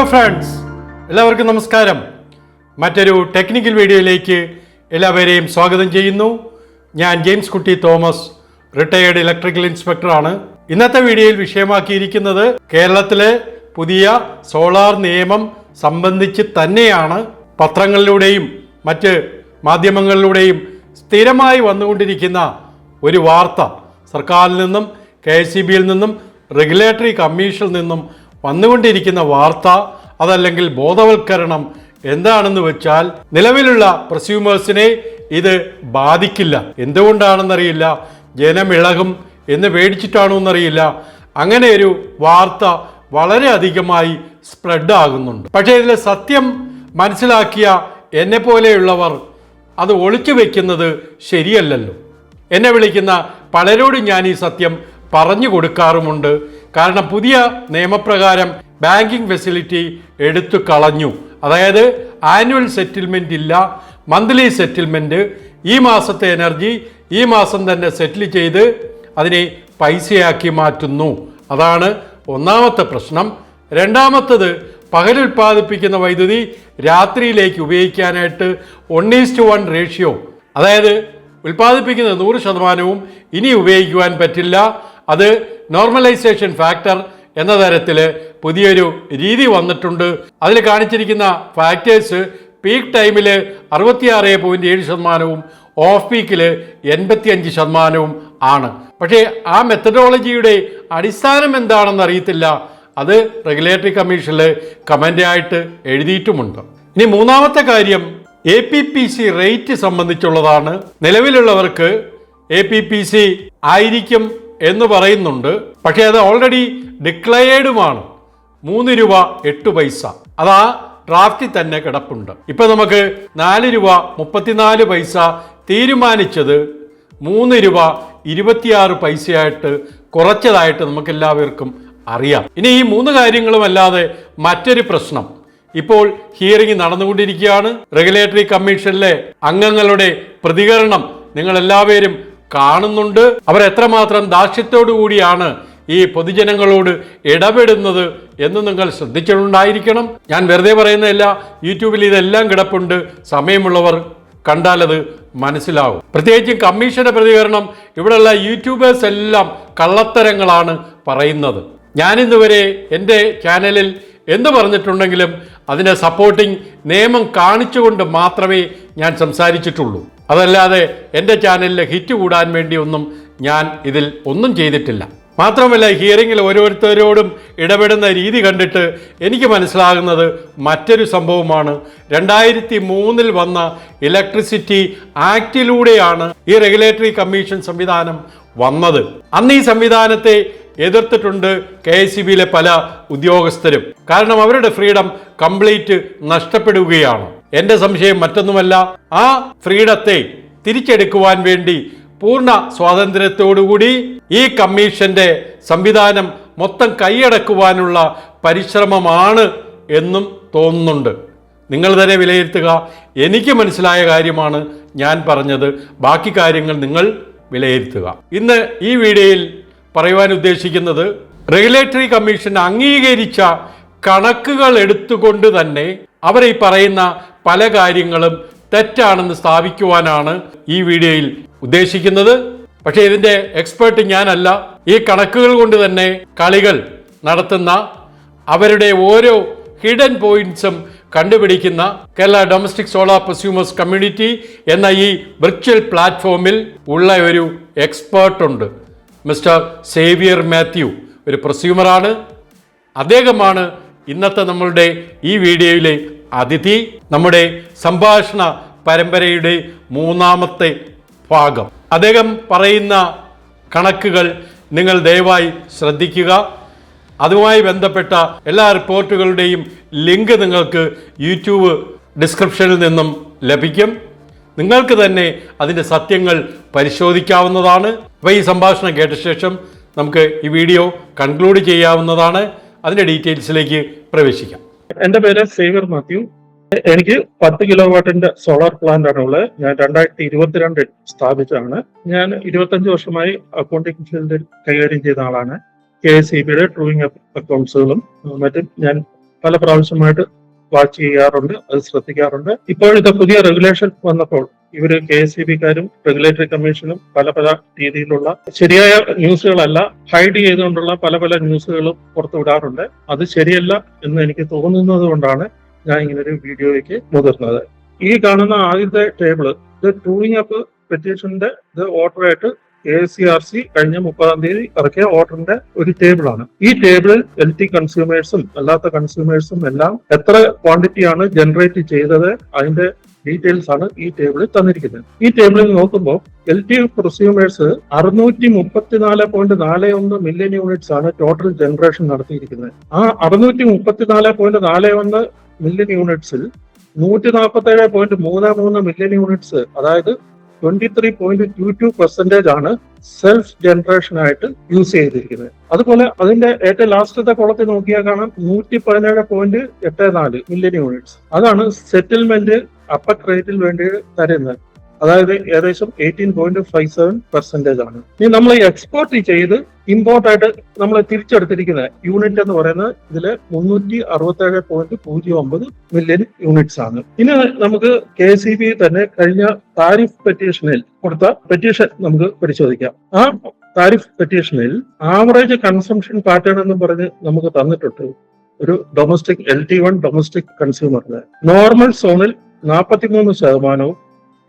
Hello friends എല്ലാവർക്കും നമസ്കാരം. മറ്റൊരു ടെക്നിക്കൽ വീഡിയോയിലേക്ക് എല്ലാവരെയും സ്വാഗതം ചെയ്യുന്നു. ഞാൻ ജെയിംസ് കുട്ടി തോമസ് റിട്ടയേർഡ് ഇലക്ട്രിക്കൽ ഇൻസ്പെക്ടറാണ് ഇന്നത്തെ വീഡിയോയിൽ വിഷയമാക്കിയിരിക്കുന്നത് കേരളത്തിലെ പുതിയ സോളാർ നിയമം സംബന്ധിച്ച് തന്നെയാണ്. പത്രങ്ങളിലൂടെയും മറ്റ് മാധ്യമങ്ങളിലൂടെയും സ്ഥിരമായി വന്നുകൊണ്ടിരിക്കുന്ന ഒരു വാർത്ത. സർക്കാരിൽ നിന്നും കെ എസ് സി ബിയിൽ നിന്നും റെഗുലേറ്ററി കമ്മീഷനിൽ നിന്നും വന്നുകൊണ്ടിരിക്കുന്ന വാർത്ത അതല്ലെങ്കിൽ ബോധവൽക്കരണം എന്താണെന്ന് വെച്ചാൽ നിലവിലുള്ള പ്രസ്യൂമേഴ്സിനെ ഇത് ബാധിക്കില്ല. എന്തുകൊണ്ടാണെന്നറിയില്ല. ജനമിളകും എന്ന് പേടിച്ചിട്ടാണോ എന്നറിയില്ല. അങ്ങനെ ഒരു വാർത്ത വളരെ അധികമായി സ്പ്രെഡ് ആകുന്നുണ്ട്. പക്ഷേ ഇതിലെ സത്യം മനസ്സിലാക്കിയ എന്നെ പോലെയുള്ളവർ അത് ഒളിച്ചു വെക്കുന്നത് ശരിയല്ലല്ലോ. എന്നെ വിളിക്കുന്ന പലരോടും ഞാൻ ഈ സത്യം പറഞ്ഞു കൊടുക്കാറുമുണ്ട്. കാരണം പുതിയ നിയമപ്രകാരം ബാങ്കിങ് ഫെസിലിറ്റി എടുത്തു കളഞ്ഞു. അതായത് ആനുവൽ സെറ്റിൽമെന്റ് ഇല്ല മന്ത്ലി സെറ്റിൽമെന്റ് ഈ മാസത്തെ എനർജി ഈ മാസം തന്നെ സെറ്റിൽ ചെയ്ത് അതിനെ പൈസയാക്കി മാറ്റുന്നു. അതാണ് ഒന്നാമത്തെ പ്രശ്നം. രണ്ടാമത്തത് പകൽ ഉൽപ്പാദിപ്പിക്കുന്ന വൈദ്യുതി രാത്രിയിലേക്ക് ഉപയോഗിക്കാനായിട്ട് വൺ ഈസ്റ്റ് വൺ റേഷ്യോ അതായത് ഉൽപ്പാദിപ്പിക്കുന്ന നൂറ് ശതമാനവും ഇനി ഉപയോഗിക്കുവാൻ പറ്റില്ല. അത് നോർമലൈസേഷൻ ഫാക്ടർ എന്ന തരത്തിൽ പുതിയൊരു രീതി വന്നിട്ടുണ്ട്. അതിൽ കാണിച്ചിരിക്കുന്ന ഫാക്ടേഴ്സ് പീക്ക് ടൈമിൽ അറുപത്തിയാറ് പോയിന്റ് ഏഴ് ശതമാനവും ഓഫ് പീക്കിൽ എൺപത്തിയഞ്ച് ശതമാനവും ആണ്. പക്ഷേ ആ മെത്തഡോളജിയുടെ അടിസ്ഥാനം എന്താണെന്ന് അറിയത്തില്ല. അത് റെഗുലേറ്ററി കമ്മീഷനിൽ കമന്റ് ആയിട്ട് എഴുതിയിട്ടുമുണ്ട്. ഇനി മൂന്നാമത്തെ കാര്യം A P P C rate സംബന്ധിച്ചുള്ളതാണ്. നിലവിലുള്ളവർക്ക് എ പി പി സി ആയിരിക്കും എന്ന് പറയുന്നുണ്ട്. പക്ഷേ അത് ഓൾറെഡി ഡിക്ലയേർഡുമാണ് മൂന്ന് രൂപ എട്ട് പൈസ. അതാ ഡ്രാഫ്റ്റിൽ തന്നെ കിടപ്പുണ്ട്. ഇപ്പൊ നമുക്ക് നാല് രൂപ മുപ്പത്തിനാല് പൈസ തീരുമാനിച്ചത് മൂന്ന് രൂപ ഇരുപത്തിയാറ് പൈസയായിട്ട് കുറച്ചതായിട്ട് നമുക്ക് എല്ലാവർക്കും അറിയാം. ഇനി ഈ മൂന്ന് കാര്യങ്ങളുമല്ലാതെ മറ്റൊരു പ്രശ്നം. ഇപ്പോൾ ഹിയറിംഗ് നടന്നുകൊണ്ടിരിക്കുകയാണ്. റെഗുലേറ്ററി കമ്മീഷനിലെ അംഗങ്ങളുടെ പ്രതികരണം നിങ്ങൾ എല്ലാവരും കാണുന്നുണ്ട്. അവർ എത്രമാത്രം ദാക്ഷ്യത്തോടു കൂടിയാണ് ഈ പൊതുജനങ്ങളോട് ഇടപെടുന്നത് എന്ന് നിങ്ങൾ ശ്രദ്ധിച്ചിട്ടുണ്ടായിരിക്കണം. ഞാൻ വെറുതെ പറയുന്നതല്ല യൂട്യൂബിൽ ഇതെല്ലാം കിടപ്പുണ്ട്. സമയമുള്ളവർ കണ്ടാലത് മനസ്സിലാവും. പ്രത്യേകിച്ചും കമ്മീഷന്റെ പ്രതികരണം ഇവിടെയുള്ള യൂട്യൂബേഴ്സ് എല്ലാം കള്ളത്തരങ്ങളാണ് പറയുന്നത്. ഞാനിന്നുവരെ എന്റെ ചാനലിൽ എന്ത് പറഞ്ഞിട്ടുണ്ടെങ്കിലും അതിനെ സപ്പോർട്ടിംഗ് നിയമം കാണിച്ചുകൊണ്ട് മാത്രമേ ഞാൻ സംസാരിച്ചിട്ടുള്ളൂ. അതല്ലാതെ എന്റെ ചാനലിൽ ഹിറ്റ് കൂടാൻ വേണ്ടി ഒന്നും ഞാൻ ഇതിൽ ഒന്നും ചെയ്തിട്ടില്ല. മാത്രമല്ല ഹിയറിങ്ങിൽ ഓരോരുത്തരോടും ഇടപെടുന്ന രീതി കണ്ടിട്ട് എനിക്ക് മനസ്സിലാകുന്നത് മറ്റൊരു സംഭവമാണ്. രണ്ടായിരത്തി മൂന്നിൽ വന്ന ഇലക്ട്രിസിറ്റി ആക്ടിലൂടെയാണ് ഈ റെഗുലേറ്ററി കമ്മീഷൻ സംവിധാനം വന്നത്. അന്ന് ഈ സംവിധാനത്തെ എതിർത്തിട്ടുണ്ട് കെ എസ് സി ബിയിലെ പല ഉദ്യോഗസ്ഥരും. കാരണം അവരുടെ ഫ്രീഡം കംപ്ലീറ്റ് നഷ്ടപ്പെടുകയാണ്. എന്റെ സംശയം മറ്റൊന്നുമല്ല. ആ ഫ്രീഡത്തെ തിരിച്ചെടുക്കുവാൻ വേണ്ടി പൂർണ സ്വാതന്ത്ര്യത്തോടുകൂടി ഈ കമ്മീഷന്റെ സംവിധാനം മൊത്തം കൈയടക്കുവാനുള്ള പരിശ്രമമാണ് എന്നും തോന്നുന്നുണ്ട്. നിങ്ങൾ തന്നെ വിലയിരുത്തുക. എനിക്ക് മനസ്സിലായ കാര്യമാണ് ഞാൻ പറഞ്ഞത്. ബാക്കി കാര്യങ്ങൾ നിങ്ങൾ വിലയിരുത്തുക. ഇന്ന് ഈ വീഡിയോയിൽ പറയുവാൻ ഉദ്ദേശിക്കുന്നത് റെഗുലേറ്ററി കമ്മീഷൻ അംഗീകരിച്ച കണക്കുകൾ എടുത്തുകൊണ്ട് തന്നെ അവർ ഈ പറയുന്ന പല കാര്യങ്ങളും തെറ്റാണെന്ന് സ്ഥാപിക്കുവാനാണ് ഈ വീഡിയോയിൽ ഉദ്ദേശിക്കുന്നത്. പക്ഷേ ഇതിന്റെ എക്സ്പേർട്ട് ഞാനല്ല. ഈ കണക്കുകൾ കൊണ്ട് തന്നെ കളികൾ നടത്തുന്ന അവരുടെ ഓരോ ഹിഡൻ പോയിന്റ്സും കണ്ടുപിടിക്കുന്ന Kerala domestic solar prosumers community എന്ന ഈ വിർച്വൽ പ്ലാറ്റ്ഫോമിൽ ഉള്ള ഒരു എക്സ്പേർട്ടുണ്ട് മിസ്റ്റർ സേവിയർ മാത്യു ഒരു പ്രസ്യൂമറാണ്. അദ്ദേഹമാണ് ഇന്നത്തെ നമ്മളുടെ ഈ വീഡിയോയിലെ അതിഥി നമ്മുടെ സംഭാഷണ പരമ്പരയുടെ മൂന്നാമത്തെ ഭാഗം. അദ്ദേഹം പറയുന്ന കണക്കുകൾ നിങ്ങൾ ദയവായി ശ്രദ്ധിക്കുക. അതുമായി ബന്ധപ്പെട്ട എല്ലാ റിപ്പോർട്ടുകളുടെയും ലിങ്ക് നിങ്ങൾക്ക് യൂട്യൂബ് ഡിസ്ക്രിപ്ഷനിൽ നിന്നും ലഭിക്കും. നിങ്ങൾക്ക് തന്നെ അതിന്റെ സത്യങ്ങൾ പരിശോധിക്കാവുന്നതാണ്. അപ്പോൾ ഈ സംഭാഷണം കേട്ട ശേഷം നമുക്ക് ഈ വീഡിയോ കൺക്ലൂഡ് ചെയ്യാവുന്നതാണ്. അതിന്റെ ഡീറ്റെയിൽസിലേക്ക് പ്രവേശിക്കാം. എന്റെ പേര് സേവിയർ മാത്യു. എനിക്ക് പത്ത് കിലോ വാട്ടിന്റെ സോളാർ പ്ലാന്റ് ആണ് ഉള്ളത്. ഞാൻ രണ്ടായിരത്തി ഇരുപത്തിരണ്ടിൽ സ്ഥാപിച്ചതാണ്. ഞാൻ ഇരുപത്തഞ്ച് വർഷമായി അക്കൗണ്ടിംഗ് ഫീൽഡിൽ കൈകാര്യം ചെയ്ത ആളാണ്. കെ എസ് ഇ ബിയുടെ ട്രൂയിങ് അക്കൗണ്ട്സുകളും മറ്റും ഞാൻ പല പ്രാവശ്യമായിട്ട് വാച്ച് ചെയ്യാറുണ്ട് അത് ശ്രദ്ധിക്കാറുണ്ട്. ഇപ്പോഴത്തെ പുതിയ റെഗുലേഷൻ വന്നപ്പോൾ ഇവർ കെ എസ് സി ബിക്കാരും റെഗുലേറ്ററി കമ്മീഷനും പല പല രീതിയിലുള്ള ശരിയായ ന്യൂസുകളല്ല ഹൈഡ് ചെയ്തുകൊണ്ടുള്ള പല പല ന്യൂസുകളും പുറത്തുവിടാറുണ്ട് അത് ശരിയല്ല എന്ന് എനിക്ക് തോന്നുന്നത് കൊണ്ടാണ് ഞാൻ ഇങ്ങനൊരു വീഡിയോയ്ക്ക് മുതിർന്നത്. ഈ കാണുന്ന ആദ്യത്തെ ടേബിൾ ഇത് ടൂളിംഗ് അപ്പ് പെറ്റീഷന്റെ ഇത് ഓർഡറായിട്ട് എ സി ആർ സി കഴിഞ്ഞ മുപ്പതാം തീയതി ഇറക്കിയ ഓർഡറിന്റെ ഒരു ടേബിളാണ് ഈ ടേബിളിൽ എൽ ടി കൺസ്യൂമേഴ്സും അല്ലാത്ത കൺസ്യൂമേഴ്സും എല്ലാം എത്ര ക്വാണ്ടിറ്റിയാണ് ജനറേറ്റ് ചെയ്തത് അതിന്റെ ഡീറ്റെയിൽസ് ആണ് ഈ ടേബിളിൽ തന്നിരിക്കുന്നത്. ഈ ടേബിളിൽ നോക്കുമ്പോൾ എൽ ടി പ്രൊസ്യൂമേഴ്സ് അറുന്നൂറ്റി മുപ്പത്തിനാല് പോയിന്റ് നാല് ഒന്ന് മില്യൺ യൂണിറ്റ്സ് ആണ് ടോട്ടൽ ജനറേഷൻ നടത്തിയിരിക്കുന്നത്. ആ അറുന്നൂറ്റി മുപ്പത്തിനാല് പോയിന്റ് നാല് ഒന്ന് മില്യൺ യൂണിറ്റ്സിൽ നൂറ്റി നാൽപ്പത്തി ഏഴ് പോയിന്റ് മൂന്ന് മൂന്ന് മില്യൺ യൂണിറ്റ്സ് അതായത് twenty three point two two percentage ആണ് സെൽഫ് ജനറേഷൻ ആയിട്ട് യൂസ് ചെയ്തിരിക്കുന്നത്. അതുപോലെ അതിന്റെ ഏറ്റവും ലാസ്റ്റത്തെ കുളത്തിൽ നോക്കിയാൽ കാണാം നൂറ്റി പതിനേഴ് പോയിന്റ് എട്ട് നാല് മില്യൺ യൂണിറ്റ്സ് അതാണ് സെറ്റിൽമെന്റ് അപ്പർ റേറ്റിൽ വേണ്ടി തരുന്നത്. അതായത് ഏകദേശം eighteen point five seven percentage ആണ്. ഇനി നമ്മൾ എക്സ്പോർട്ട് ചെയ്ത് ഇമ്പോർട്ട് ആയിട്ട് നമ്മൾ തിരിച്ചെടുത്തിരിക്കുന്ന യൂണിറ്റ് എന്ന് പറയുന്നത് ഇതിൽ മുന്നൂറ്റി അറുപത്തി ഏഴ് പോയിന്റ് പൂജ്യം ഒമ്പത് മില്യൺ യൂണിറ്റ്സ് ആണ്. ഇനി നമുക്ക് കെ സി ബി തന്നെ കഴിഞ്ഞ താരിഫ് പെറ്റീഷനിൽ കൊടുത്ത പെറ്റീഷൻ നമുക്ക് പരിശോധിക്കാം. ആ താരിഫ് പെറ്റീഷനിൽ ആവറേജ് കൺസംഷൻ പാറ്റേൺ എന്ന് പറഞ്ഞ് നമുക്ക് തന്നിട്ടുണ്ട് ഒരു domestic L T one domestic കൺസ്യൂമറിന് normal സോണിൽ നാൽപ്പത്തിമൂന്ന് ശതമാനവും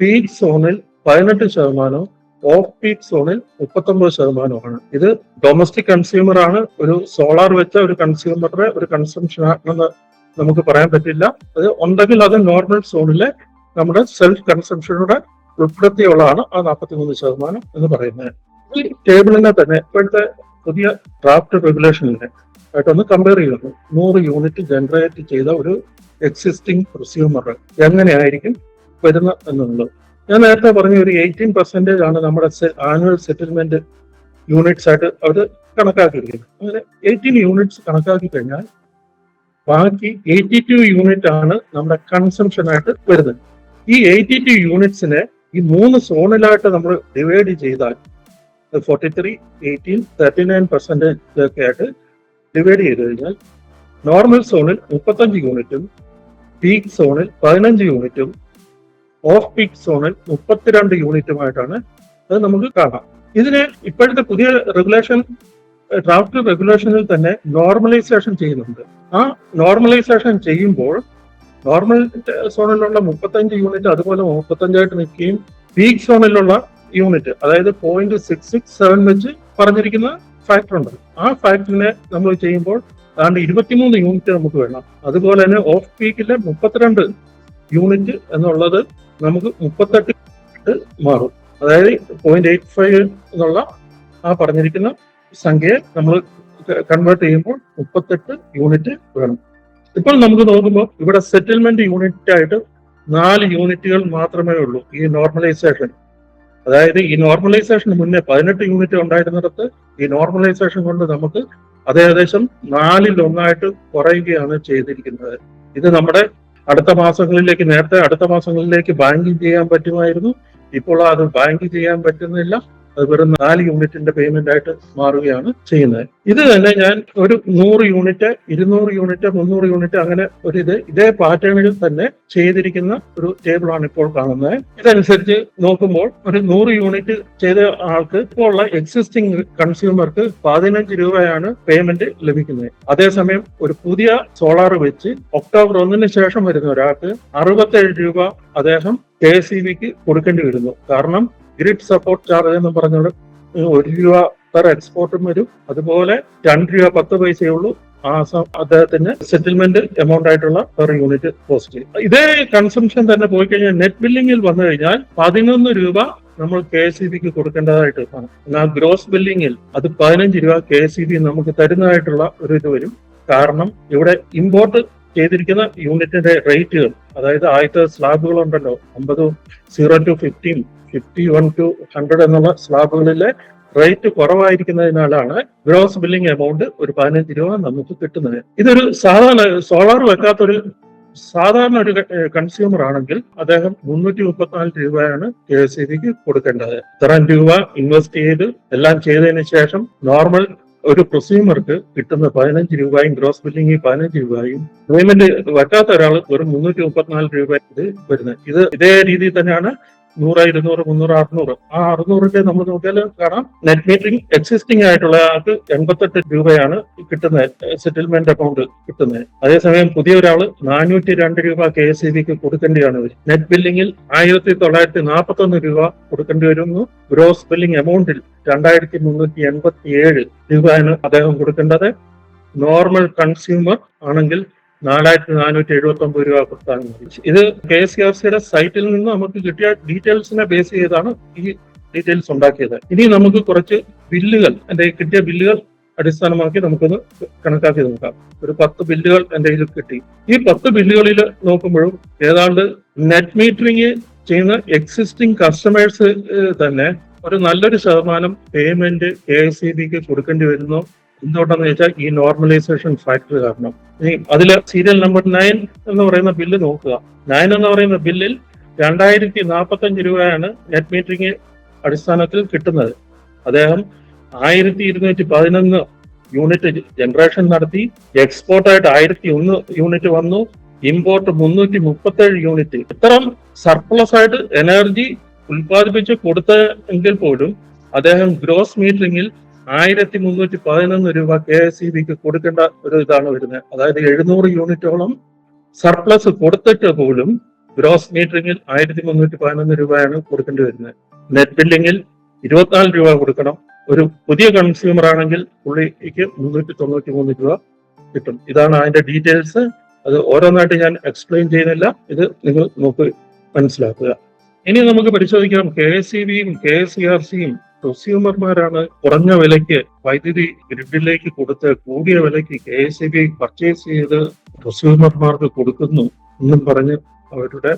പീക്ക് സോണിൽ പതിനെട്ട് ശതമാനവും ഓഫ് പീക്ക് സോണിൽ മുപ്പത്തൊമ്പത് ശതമാനമാണ് ഇത് ഡൊമസ്റ്റിക് കൺസ്യൂമർ ആണ്. ഒരു സോളാർ വെച്ച ഒരു കൺസ്യൂമറുടെ ഒരു കൺസംഷൻ ആണെന്ന് നമുക്ക് പറയാൻ പറ്റില്ല. അത് ഉണ്ടെങ്കിൽ അത് നോർമൽ സോണിലെ നമ്മുടെ സെൽഫ് കൺസംഷനോടെ ഉൾപ്പെടുത്തിയുള്ളതാണ് ആ നാൽപ്പത്തിമൂന്ന് ശതമാനം എന്ന് പറയുന്നത്. ഈ ടേബിളിനെ തന്നെ ഇപ്പോഴത്തെ പുതിയ ഡ്രാഫ്റ്റ് റെഗുലേഷനിലെ ആയിട്ടൊന്ന് കമ്പയർ ചെയ്യുന്നു. നൂറ് യൂണിറ്റ് ജനറേറ്റ് ചെയ്ത ഒരു എക്സിസ്റ്റിംഗ് പ്രൊസ്യൂമർ എങ്ങനെയായിരിക്കും? വരുന്ന എന്നുള്ളത് ഞാൻ നേരത്തെ പറഞ്ഞ ഒരു എയ്റ്റീൻ പെർസെന്റേജ് ആണ് നമ്മുടെ ആനുവൽ സെറ്റിൽമെന്റ് യൂണിറ്റ്സ് ആയിട്ട് അവർ കണക്കാക്കിയിരിക്കുന്നത്. അങ്ങനെ എയ്റ്റീൻ യൂണിറ്റ്സ് കണക്കാക്കി കഴിഞ്ഞാൽ ബാക്കി എയ്റ്റി ടു യൂണിറ്റ് ആണ് നമ്മുടെ കൺസംഷൻ ആയിട്ട് വരുന്നത്. ഈ എയ്റ്റി ടു യൂണിറ്റ്സിനെ ഈ മൂന്ന് സോണിലായിട്ട് നമ്മൾ ഡിവൈഡ് ചെയ്താൽ forty three eighteen thirty nine percentage ഒക്കെ ആയിട്ട് ഡിവൈഡ് ചെയ്ത് കഴിഞ്ഞാൽ നോർമൽ സോണിൽ മുപ്പത്തഞ്ച് യൂണിറ്റും പീക്ക് സോണിൽ പതിനഞ്ച് യൂണിറ്റും ഓഫ് പീക്ക് സോണിൽ മുപ്പത്തിരണ്ട് യൂണിറ്റുമായിട്ടാണ് അത് നമുക്ക് കാണാം. ഇതിന് ഇപ്പോഴത്തെ പുതിയ റെഗുലേഷൻ ഡ്രാഫ്റ്റ് റെഗുലേഷനിൽ തന്നെ നോർമലൈസേഷൻ ചെയ്യുന്നുണ്ട്. ആ നോർമലൈസേഷൻ ചെയ്യുമ്പോൾ നോർമൽ സോണിലുള്ള മുപ്പത്തഞ്ച് യൂണിറ്റ് അതുപോലെ മുപ്പത്തഞ്ചായിട്ട് നിൽക്കുകയും പീക്ക് സോണിലുള്ള യൂണിറ്റ് അതായത് പോയിന്റ് സിക്സ് സിക്സ് സെവൻ വെച്ച് പറഞ്ഞിരിക്കുന്ന ഫാക്ടർ ഉണ്ട്. ആ ഫാക്ടറിനെ നമ്മൾ ചെയ്യുമ്പോൾ അതാണ്ട് ഇരുപത്തിമൂന്ന് യൂണിറ്റ് നമുക്ക് വേണം. അതുപോലെ തന്നെ ഓഫ് പീക്കിലെ മുപ്പത്തിരണ്ട് യൂണിറ്റ് എന്നുള്ളത് നമുക്ക് മുപ്പത്തെട്ട് മാറും. അതായത് പോയിന്റ് എയ്റ്റ് ഫൈവ് എന്നുള്ള ആ പറഞ്ഞിരിക്കുന്ന സംഖ്യയെ നമ്മൾ കൺവേർട്ട് ചെയ്യുമ്പോൾ മുപ്പത്തെട്ട് യൂണിറ്റ് വേണം. ഇപ്പോൾ നമുക്ക് നോക്കുമ്പോൾ ഇവിടെ സെറ്റിൽമെന്റ് യൂണിറ്റ് ആയിട്ട് നാല് യൂണിറ്റുകൾ മാത്രമേ ഉള്ളൂ ഈ നോർമലൈസേഷൻ അതായത് ഈ നോർമലൈസേഷന് മുന്നേ പതിനെട്ട് യൂണിറ്റ് ഉണ്ടായിരുന്നിടത്ത് ഈ നോർമലൈസേഷൻ കൊണ്ട് നമുക്ക് അതേകദേശം നാലിൽ ഒന്നായിട്ട് കുറയുകയാണ് ചെയ്തിരിക്കുന്നത്. ഇത് നമ്മുടെ അടുത്ത മാസങ്ങളിലേക്ക് നേരത്തെ അടുത്ത മാസങ്ങളിലേക്ക് ബാങ്കിങ് ചെയ്യാൻ പറ്റുമായിരുന്നു. ഇപ്പോൾ അത് ബാങ്കിങ് ചെയ്യാൻ പറ്റുന്നില്ല. അത് വെറും നാല് യൂണിറ്റിന്റെ പേയ്മെന്റ് ആയിട്ട് മാറുകയാണ് ചെയ്യുന്നത്. ഇത് തന്നെ ഞാൻ ഒരു നൂറ് യൂണിറ്റ് ഇരുന്നൂറ് യൂണിറ്റ് മുന്നൂറ് യൂണിറ്റ് അങ്ങനെ ഒരു ഇത് ഇതേ പാറ്റേണിൽ തന്നെ ചെയ്തിരിക്കുന്ന ഒരു ടേബിളാണ് ഇപ്പോൾ കാണുന്നത്. ഇതനുസരിച്ച് നോക്കുമ്പോൾ ഒരു നൂറ് യൂണിറ്റ് ചെയ്ത ആൾക്ക് ഇപ്പോൾ ഉള്ള എക്സിസ്റ്റിംഗ് കൺസ്യൂമർക്ക് പതിനഞ്ച് രൂപയാണ് പേയ്മെന്റ് ലഭിക്കുന്നത്. അതേസമയം ഒരു പുതിയ സോളാർ വെച്ച് ഒക്ടോബർ ഒന്നിന് ശേഷം വരുന്ന ഒരാൾക്ക് അറുപത്തേഴ് രൂപ അദ്ദേഹം കെ എസ് ഇ ബിക്ക് കൊടുക്കേണ്ടി വരുന്നു. കാരണം ഗ്രിഡ് സപ്പോർട്ട് ചാർജ് എന്ന് പറഞ്ഞത് ഒരു രൂപ പെർ എക്സ്പോർട്ടും വരും. അതുപോലെ രണ്ട് രൂപ പത്ത് പൈസയേ ഉള്ളൂ. ആ അദ്ദേഹത്തിന് സെറ്റിൽമെന്റ് എമൗണ്ട് ആയിട്ടുള്ള പെർ യൂണിറ്റ് പോസ്റ്റ് ചെയ്യും ഇതേ കൺസംഷൻ തന്നെ പോയി കഴിഞ്ഞാൽ നെറ്റ് ബില്ലിംഗിൽ വന്നു കഴിഞ്ഞാൽ പതിനൊന്ന് രൂപ നമ്മൾ കെ എസ് ബിക്ക് കൊടുക്കേണ്ടതായിട്ട് കാണും എന്നാൽ ഗ്രോസ് ബില്ലിംഗിൽ അത് പതിനഞ്ച് രൂപ കെ എസ് ബി നമുക്ക് തരുന്നതായിട്ടുള്ള ഒരു ഇത് വരും. കാരണം ഇവിടെ ഇമ്പോർട്ട് ചെയ്തിരിക്കുന്ന യൂണിറ്റിന്റെ റേറ്റുകൾ അതായത് ആദ്യത്തെ സ്ലാബുകൾ ഉണ്ടല്ലോ അമ്പതും zero to fifteen fifty one to hundred എന്നുള്ള സ്ലാബുകളിലെ റേറ്റ് കുറവായിരിക്കുന്നതിനാലാണ് ഗ്രോസ് ബില്ലിംഗ് എമൗണ്ട് ഒരു പതിനഞ്ച് രൂപ നമുക്ക് കിട്ടുന്നത്. ഇതൊരു സാധാരണ സോളാർ വെക്കാത്തൊരു സാധാരണ ഒരു കൺസ്യൂമർ ആണെങ്കിൽ അദ്ദേഹം മുന്നൂറ്റി മുപ്പത്തിനാല് രൂപയാണ് കെ എസ് ഇ ബിക്ക് കൊടുക്കേണ്ടത്. ഇത്രയും രൂപ ഇൻവെസ്റ്റ് ചെയ്ത് എല്ലാം ചെയ്തതിന് ശേഷം നോർമൽ ഒരു പ്രൊസ്യൂമർക്ക് കിട്ടുന്ന പതിനഞ്ച് രൂപയും ഗ്രോസ് ബില്ലിംഗ് പതിനഞ്ച് രൂപയും പേയ്മെന്റ് വറ്റാത്ത ഒരാൾ വെറും മുന്നൂറ്റി മുപ്പത്തിനാല് രൂപ ഇത് വരുന്നത്. ഇത് ഇതേ രീതിയിൽ തന്നെയാണ് നൂറ് ഇരുന്നൂറ് മുന്നൂറ് അറുന്നൂറ്. ആ അറുന്നൂറിന്റെ നമ്മൾ നോക്കിയാൽ കാണാം. നെറ്റ് മീറ്ററിംഗ് എക്സിസ്റ്റിംഗ് ആയിട്ടുള്ള ആൾക്ക് എൺപത്തെട്ട് രൂപയാണ് കിട്ടുന്നത് സെറ്റിൽമെന്റ് അക്കൗണ്ട് കിട്ടുന്നത്. അതേസമയം പുതിയ ഒരാൾ നാനൂറ്റി രണ്ട് രൂപ കെ എസ് ഇ ബിക്ക് കൊടുക്കേണ്ടിയാണ് നെറ്റ് ബില്ലിംഗിൽ ആയിരത്തി തൊള്ളായിരത്തി നാൽപ്പത്തി ഒന്ന് രൂപ കൊടുക്കേണ്ടി വരുന്നു. ഗ്രോസ് ബില്ലിംഗ് എമൗണ്ടിൽ രണ്ടായിരത്തി മുന്നൂറ്റി എൺപത്തി ഏഴ് രൂപയാണ് അദ്ദേഹം കൊടുക്കേണ്ടത്. നോർമൽ കൺസ്യൂമർ ആണെങ്കിൽ നാലായിരത്തി നാനൂറ്റി എഴുപത്തി ഒമ്പത് രൂപ മതി ഇത് കെ എസ് കെ ആർ സിയുടെ സൈറ്റിൽ നിന്ന് നമുക്ക് കിട്ടിയ ഡീറ്റെയിൽസിനെ ബേസ് ചെയ്താണ് ഈ ഡീറ്റെയിൽസ് ഉണ്ടാക്കിയത്. ഇനി നമുക്ക് കുറച്ച് ബില്ലുകൾ എന്റെ കിട്ടിയ ബില്ലുകൾ അടിസ്ഥാനമാക്കി നമുക്കൊന്ന് കണക്കാക്കി നോക്കാം. ഒരു പത്ത് ബില്ലുകൾ എന്റെ കയ്യിൽ കിട്ടി. ഈ പത്ത് ബില്ലുകളിൽ നോക്കുമ്പോഴും ഏതാണ്ട് നെറ്റ് മീറ്ററിങ് ചെയ്യുന്ന എക്സിസ്റ്റിംഗ് കസ്റ്റമേഴ്സ് തന്നെ ഒരു നല്ലൊരു ശതമാനം പേയ്മെന്റ് കെ എസ് ഇ ബിക്ക് കൊടുക്കേണ്ടി വരുന്നു. എന്തുകൊണ്ടെന്ന് വെച്ചാൽ ഈ നോർമലൈസേഷൻ ഫാക്ടർ കാരണം. ഇനി അതിൽ സീരിയൽ നമ്പർ നയൻ എന്ന് പറയുന്ന ബില്ല് നോക്കുക. നയൻ എന്ന് പറയുന്ന ബില്ലിൽ രണ്ടായിരത്തി നാൽപ്പത്തി അഞ്ച് രൂപയാണ് നെറ്റ് മീറ്ററിംഗ് അടിസ്ഥാനത്തിൽ കിട്ടുന്നത്. അദ്ദേഹം ആയിരത്തി ഇരുന്നൂറ്റി പതിനൊന്ന് യൂണിറ്റ് ജനറേഷൻ നടത്തി എക്സ്പോർട്ടായിട്ട് ആയിരത്തി ഒന്ന് യൂണിറ്റ് വന്നു ഇമ്പോർട്ട് മുന്നൂറ്റി മുപ്പത്തേഴ് യൂണിറ്റ് ഇത്തരം സർപ്ലസ് ആയിട്ട് എനർജി ഉൽപ്പാദിപ്പിച്ച് കൊടുത്തെങ്കിൽ പോലും അദ്ദേഹം ഗ്രോസ് മീറ്ററിംഗിൽ ആയിരത്തി മുന്നൂറ്റി പതിനൊന്ന് രൂപ കെ എസ് ഇ ബിക്ക് കൊടുക്കേണ്ട ഒരു ഇതാണ് വരുന്നത്. അതായത് എഴുന്നൂറ് യൂണിറ്റോളം സർപ്ലസ് കൊടുത്തിട്ട് പോലും ഗ്രോസ് മീറ്ററിംഗിൽ ആയിരത്തി മുന്നൂറ്റി പതിനൊന്ന് രൂപയാണ് കൊടുക്കേണ്ടി വരുന്നത്. നെറ്റ് ബില്ലിംഗിൽ ഇരുപത്തിനാല് രൂപ കൊടുക്കണം. ഒരു പുതിയ കൺസ്യൂമർ ആണെങ്കിൽ പുള്ളിക്ക് മുന്നൂറ്റി തൊണ്ണൂറ്റി മൂന്ന് രൂപ കിട്ടും. ഇതാണ് അതിന്റെ ഡീറ്റെയിൽസ് അത് ഓരോന്നായിട്ട് ഞാൻ എക്സ്പ്ലെയിൻ ചെയ്യുന്നില്ല. ഇത് നിങ്ങൾ നോക്ക് മനസ്സിലാക്കുക. ഇനി നമുക്ക് പരിശോധിക്കാം. കെ എസ് സി ബിയും കെ എസ് സി ആർ സിയും പ്രൊസ്യൂമർമാരാണ് കുറഞ്ഞ വിലയ്ക്ക് വൈദ്യുതി ഗ്രിഡിലേക്ക് കൊടുത്ത് കൂടിയ വിലയ്ക്ക് K S E B purchase ചെയ്ത് കൺസ്യൂമർമാർക്ക് കൊടുക്കുന്നു എന്നും പറഞ്ഞ് അവരുടെ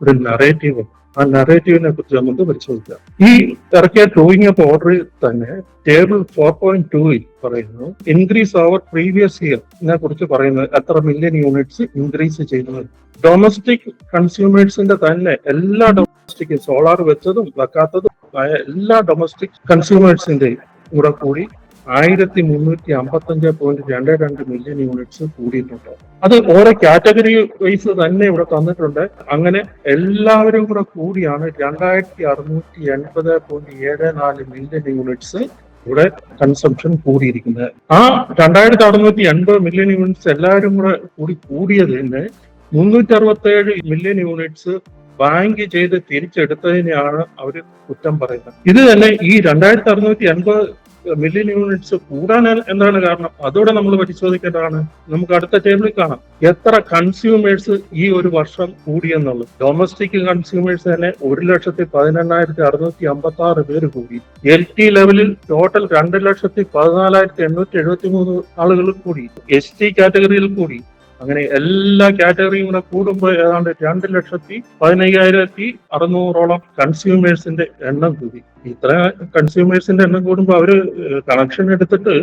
ഒരു നറേറ്റീവ് ആ നറേറ്റീവിനെ കുറിച്ച് നമുക്ക് പരിശോധിക്കാം. ഈ ഇറക്കിയ ടൂയിങ് ഓഫ് ഓർഡറിൽ തന്നെ ടേബിൾ ഫോർ പോയിന്റ് ടൂയിൽ പറയുന്നു ഇൻക്രീസ് ഓവർ പ്രീവിയസ് ഇയർ കുറിച്ച് പറയുന്നത് എത്ര മില്യൺ യൂണിറ്റ്സ് ഇൻക്രീസ് ചെയ്യുന്നത് ഡൊമസ്റ്റിക് കൺസ്യൂമേഴ്സിന്റെ തന്നെ എല്ലാ ഡൊമസ്റ്റിക് സോളാർ വെച്ചതും വെക്കാത്തതും ആയ എല്ലാ ഡൊമസ്റ്റിക് കൺസ്യൂമേഴ്സിന്റെയും കൂടെ കൂടി ആയിരത്തി മുന്നൂറ്റി അമ്പത്തി അഞ്ച് പോയിന്റ് രണ്ട് രണ്ട് മില്യൺ യൂണിറ്റ്സ് കൂടിയിട്ടുണ്ട്. അത് ഓരോ കാറ്റഗറി വൈസ് തന്നെ ഇവിടെ തന്നിട്ടുണ്ട്. അങ്ങനെ എല്ലാവരും കൂടെ കൂടിയാണ് രണ്ടായിരത്തി അറുന്നൂറ്റി എൺപത് പോയിന്റ് ഏഴ് നാല് മില്യൺ യൂണിറ്റ്സ് ഇവിടെ കൺസംഷൻ കൂടിയിരിക്കുന്നത്. ആ രണ്ടായിരത്തി അറുന്നൂറ്റി എൺപത് മില്യൺ യൂണിറ്റ്സ് എല്ലാവരും കൂടെ കൂടി കൂടിയതിന് മുന്നൂറ്റി അറുപത്തി ഏഴ് മില്യൺ യൂണിറ്റ്സ് ബാങ്ക് ചെയ്ത് തിരിച്ചെടുത്തതിനെയാണ് അവർ കുറ്റം പറയുന്നത്. ഇത് തന്നെ ഈ രണ്ടായിരത്തി അറുന്നൂറ്റി എൺപത് മില്യൺ യൂണിറ്റ്സ് കൂടാൻ എന്താണ് കാരണം? അതോടെ നമ്മൾ പരിശോധിക്കേണ്ടതാണ്. നമുക്ക് അടുത്ത ടേബിളിൽ കാണാം. എത്ര കൺസ്യൂമേഴ്സ് ഈ ഒരു വർഷം കൂടിയെന്നുള്ളത് ഡൊമസ്റ്റിക് കൺസ്യൂമേഴ്സ് തന്നെ ഒരു ലക്ഷത്തി പതിനെണ്ണായിരത്തി അറുന്നൂറ്റി അമ്പത്തി ആറ് പേര് കൂടി. എൽ ടി ലെവലിൽ ടോട്ടൽ രണ്ട് ലക്ഷത്തി പതിനാലായിരത്തി എണ്ണൂറ്റി എഴുപത്തി മൂന്ന് ആളുകൾ കൂടി. എസ് ടി കാറ്റഗറിയിൽ കൂടി. അങ്ങനെ എല്ലാ കാറ്റഗറിയും കൂടെ കൂടുമ്പോൾ ഏതാണ്ട് രണ്ട് ലക്ഷത്തി പതിനയ്യായിരത്തി അറുന്നൂറോളം കൺസ്യൂമേഴ്സിന്റെ എണ്ണം കൂടി. ഇത്ര കൺസ്യൂമേഴ്സിന്റെ എണ്ണം കൂടുമ്പോൾ അവർ കണക്ഷൻ എടുത്തിട്ട്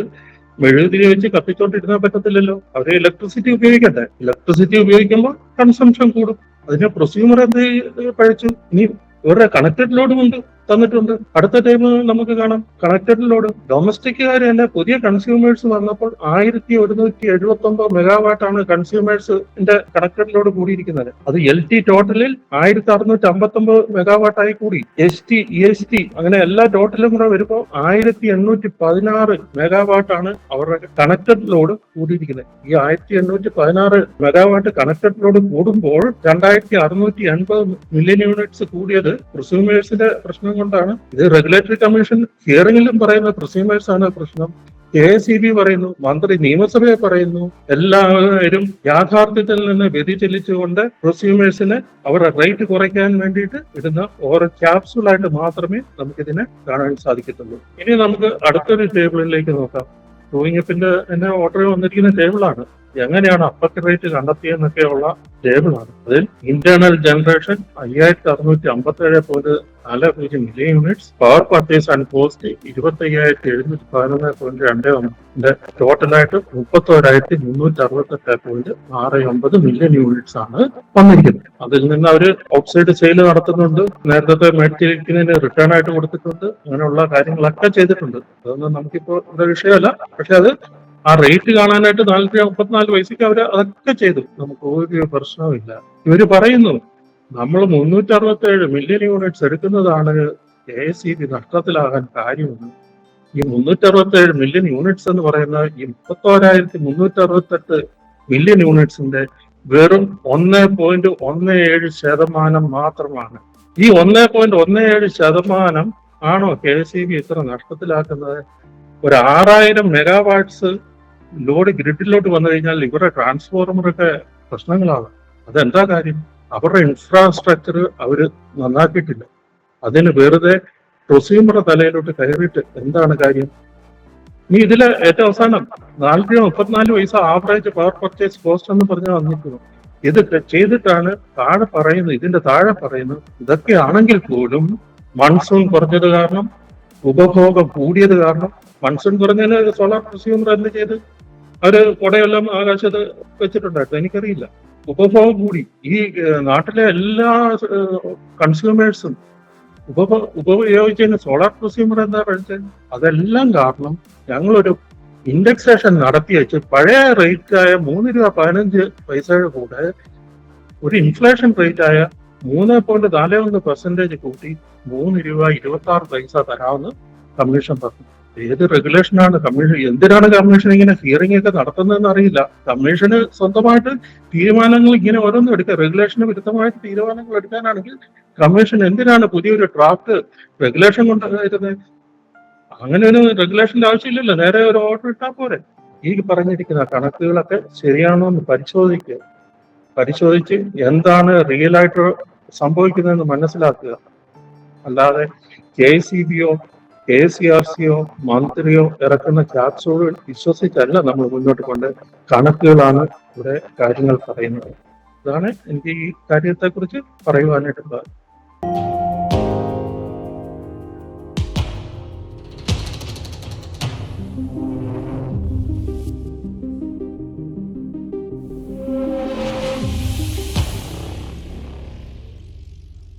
മെഴുകുതിരി വെച്ച് കത്തിച്ചോണ്ടിരുന്നാൽ പറ്റത്തില്ലല്ലോ. അവർ ഇലക്ട്രിസിറ്റി ഉപയോഗിക്കട്ടെ. ഇലക്ട്രിസിറ്റി ഉപയോഗിക്കുമ്പോൾ കൺസംഷൻ കൂടും. അതിന്റെ പ്രൊസ്യൂമർ എന്ത് പഴിച്ചു? ഇനി ഇവരുടെ കണക്റ്റഡ് ലോഡും ഉണ്ട്. തന്നിട്ടുണ്ട്. അടുത്ത ടൈം നമുക്ക് കാണാം. കണക്റ്റഡ് ലോഡ് ഡൊമസ്റ്റിക്കുകാർ തന്നെ പുതിയ കൺസ്യൂമേഴ്സ് വന്നപ്പോൾ ആയിരത്തി ഒരുന്നൂറ്റി എഴുപത്തി ഒമ്പത് മെഗാവാട്ടാണ് കൺസ്യൂമേഴ്സിന്റെ കണക്റ്റഡ് ലോഡ് കൂടിയിരിക്കുന്നത്. അത് എൽ ടി ടോട്ടലിൽ ആയിരത്തി അറുന്നൂറ്റി അമ്പത്തി ഒമ്പത് മെഗാവാട്ടായി കൂടി. S T E S T അങ്ങനെ എല്ലാ ടോട്ടലും കൂടെ വരുമ്പോൾ ആയിരത്തി എണ്ണൂറ്റി പതിനാറ് മെഗാവാട്ടാണ് അവരുടെ കണക്റ്റഡ് ലോഡ് കൂടിയിരിക്കുന്നത്. ഈ ആയിരത്തി എണ്ണൂറ്റി പതിനാറ് മെഗാവാട്ട് കണക്റ്റഡ് ലോഡ് കൂടുമ്പോൾ രണ്ടായിരത്തി അറുന്നൂറ്റി എൺപത് മില്യൺ യൂണിറ്റ്സ് കൂടിയത് പ്രൊസ്യൂമേഴ്സിന്റെ പ്രശ്നം കൊണ്ടാണ് ഇത് റെഗുലേറ്ററി കമ്മീഷൻ ഹിയറിംഗിലും പറയുന്ന പ്രൊസീമേഴ്സ് ആണ് പ്രശ്നം. കെ സി ബി പറയുന്നു മന്ത്രി നിയമസഭയെ പറയുന്നു എല്ലാവരും യാഥാർത്ഥ്യത്തിൽ നിന്ന് വ്യതിചലിച്ചുകൊണ്ട് പ്രൊസ്യൂമേഴ്സിന് അവരുടെ റേറ്റ് കുറയ്ക്കാൻ വേണ്ടിയിട്ട് ഇടുന്ന ഓരോ ക്യാപ്സുകളായിട്ട് മാത്രമേ നമുക്കിതിനെ കാണാൻ സാധിക്കത്തുള്ളൂ. ഇനി നമുക്ക് അടുത്തൊരു ടേബിളിലേക്ക് നോക്കാം. ഡ്രോയിങ് അപ്പിന്റെ എന്നെ ഓർഡർ വന്നിരിക്കുന്ന ടേബിളാണ് എങ്ങനെയാണ് അപ്പർ റേറ്റ് കണ്ടെത്തിയെന്നൊക്കെയുള്ള ടേബിളാണ്. അതിൽ ഇന്റേണൽ ജനറേഷൻ അയ്യായിരത്തി അറുന്നൂറ്റി അമ്പത്തി ഏഴ് പോയിന്റ് നാല് പൂജ്യം million units power purchase and cost ഇരുപത്തി അയ്യായിരത്തി എഴുന്നൂറ്റി പതിനൊന്ന് പോയിന്റ് രണ്ട് ഒന്നിന്റെ ടോട്ടലായിട്ട് മുപ്പത്തോരായിരത്തി മുന്നൂറ്റി അറുപത്തെട്ട് പോയിന്റ് ആറ് ഒമ്പത് മില്യൺ യൂണിറ്റ്സ് ആണ് വന്നിരിക്കുന്നത്. അതിൽ നിന്ന് അവർ ഔട്ട്സൈഡ് സെയിൽ നടത്തുന്നുണ്ട് നേരത്തെ മേടിച്ചിരിക്കുന്നതിന് റിട്ടേൺ ആയിട്ട് കൊടുത്തിട്ടുണ്ട് അങ്ങനെയുള്ള കാര്യങ്ങളൊക്കെ ചെയ്തിട്ടുണ്ട്. അതൊന്നും നമുക്കിപ്പോ വിഷയമല്ല പക്ഷെ അത് ആ റേറ്റ് കാണാനായിട്ട് നാനൂറ്റി മുപ്പത്തിനാല് പൈസക്ക് അവർ അതൊക്കെ ചെയ്തു. നമുക്ക് ഒരു പ്രശ്നവുമില്ല. ഇവർ പറയുന്നു നമ്മൾ മുന്നൂറ്റി അറുപത്തി ഏഴ് മില്യൺ യൂണിറ്റ്സ് എടുക്കുന്നതാണ് കെ എസ് ഇ ബി നഷ്ടത്തിലാകാൻ കാര്യമെന്ന്. ഈ മുന്നൂറ്റി അറുപത്തി ഏഴ് മില്യൺ യൂണിറ്റ്സ് എന്ന് പറയുന്ന ഈ മുപ്പത്തോരായിരത്തി മുന്നൂറ്റി അറുപത്തെട്ട് മില്യൺ യൂണിറ്റ്സിന്റെ വെറും ഒന്ന് പോയിന്റ് ഒന്ന് ഏഴ് ശതമാനം മാത്രമാണ്. ഈ ഒന്ന് പോയിന്റ് ഒന്ന് ഏഴ് ശതമാനം ആണോ കെ എസ് ഇ ബി ഇത്ര നഷ്ടത്തിലാക്കുന്നത്? ഒരു ആറായിരം മെഗാവാട്ട്സ് ലോഡ് ഗ്രിഡിലോട്ട് വന്നു കഴിഞ്ഞാൽ ഇവരുടെ ട്രാൻസ്ഫോർമറൊക്കെ പ്രശ്നങ്ങളാണ്. അതെന്താ കാര്യം? അവരുടെ ഇൻഫ്രാസ്ട്രക്ചർ അവർ നന്നാക്കിയിട്ടില്ല. അതിന് വെറുതെ പ്രൊസ്യൂമറുടെ തലയിലോട്ട് കയറിയിട്ട് എന്താണ് കാര്യം? നീ ഇതിൽ ഏറ്റവും അവസാനം നാനൂറ്റി മുപ്പത്തിനാല് പൈസ ആവറേജ് പവർ പർച്ചേസ് കോസ്റ്റ് എന്ന് പറഞ്ഞ് വന്നിരിക്കുന്നു. ഇത് ചെയ്തിട്ടാണ് താഴെ പറയുന്നത് ഇതിന്റെ താഴെ പറയുന്നത്. ഇതൊക്കെ ആണെങ്കിൽ പോലും മൺസൂൺ കുറഞ്ഞത് കാരണം ഉപഭോഗം കൂടിയത് കാരണം മൺസൂൺ കുറഞ്ഞതിന് സോളാർ പ്രൊസ്യൂമർ എന്ത് ചെയ്ത്? അവർ കൊടയെല്ലാം ആകാശത്ത് വെച്ചിട്ടുണ്ടായിരുന്നു. എനിക്കറിയില്ല. ഉപഭോഗം കൂടി. ഈ നാട്ടിലെ എല്ലാ കൺസ്യൂമേഴ്സും ഉപഭോ ഉപയോഗിച്ചതിന് സോളാർ പ്രൊസ്യൂമർ എന്താ പറയുന്നത് അതെല്ലാം കാരണം ഞങ്ങളൊരു ഇൻഡെക്സേഷൻ നടത്തി വെച്ച് പഴയ റേറ്റ് ആയ മൂന്ന് രൂപ പതിനഞ്ച് പൈസയുടെ കൂടെ ഒരു ഇൻഫ്ലേഷൻ റേറ്റ് ആയ മൂന്ന് പോയിന്റ് നാല് ഒന്ന് പെർസെന്റേജ് കൂട്ടി മൂന്ന് രൂപ ഇരുപത്തി ആറ് പൈസ തരാമെന്ന് കമ്മീഷൻ പറഞ്ഞു. ഏത് റെഗുലേഷനാണ് കമ്മീഷൻ എന്തിനാണ് കമ്മീഷൻ ഇങ്ങനെ ഹിയറിംഗ് ഒക്കെ നടത്തുന്നതെന്ന് അറിയില്ല. കമ്മീഷന് സ്വന്തമായിട്ട് തീരുമാനങ്ങൾ ഇങ്ങനെ ഓരോന്നും എടുക്കുക. റെഗുലേഷന് വിരുദ്ധമായിട്ട് തീരുമാനങ്ങൾ എടുക്കാനാണെങ്കിൽ കമ്മീഷൻ എന്തിനാണ് പുതിയൊരു ഡ്രാഫ്റ്റ് റെഗുലേഷൻ കൊണ്ടുവരുന്നത് അങ്ങനെ ഒരു റെഗുലേഷന്റെ ആവശ്യമില്ലല്ലോ. നേരെ ഒരു ഓർഡർ ഇട്ടാൽ പോരെ. ഈ പറഞ്ഞിരിക്കുന്ന കണക്കുകളൊക്കെ ശരിയാണോ എന്ന് പരിശോധിക്കുക. പരിശോധിച്ച് എന്താണ് റിയൽ ആയിട്ട് സംഭവിക്കുന്നതെന്ന് മനസ്സിലാക്കുക. അല്ലാതെ കെ സി ബിയോ കെ സി ആർ സിയോ മന്ത്രിയോ ഇറക്കുന്ന ക്യാപ്സൂളുകൾ വിശ്വസിച്ചല്ല നമ്മൾ മുന്നോട്ട് കൊണ്ട് കണക്കുകളാണ് ഇവിടെ കാര്യങ്ങൾ പറയുന്നത്. അതാണ് എനിക്ക് ഈ കാര്യത്തെ കുറിച്ച് പറയുവാനായിട്ടുള്ളത്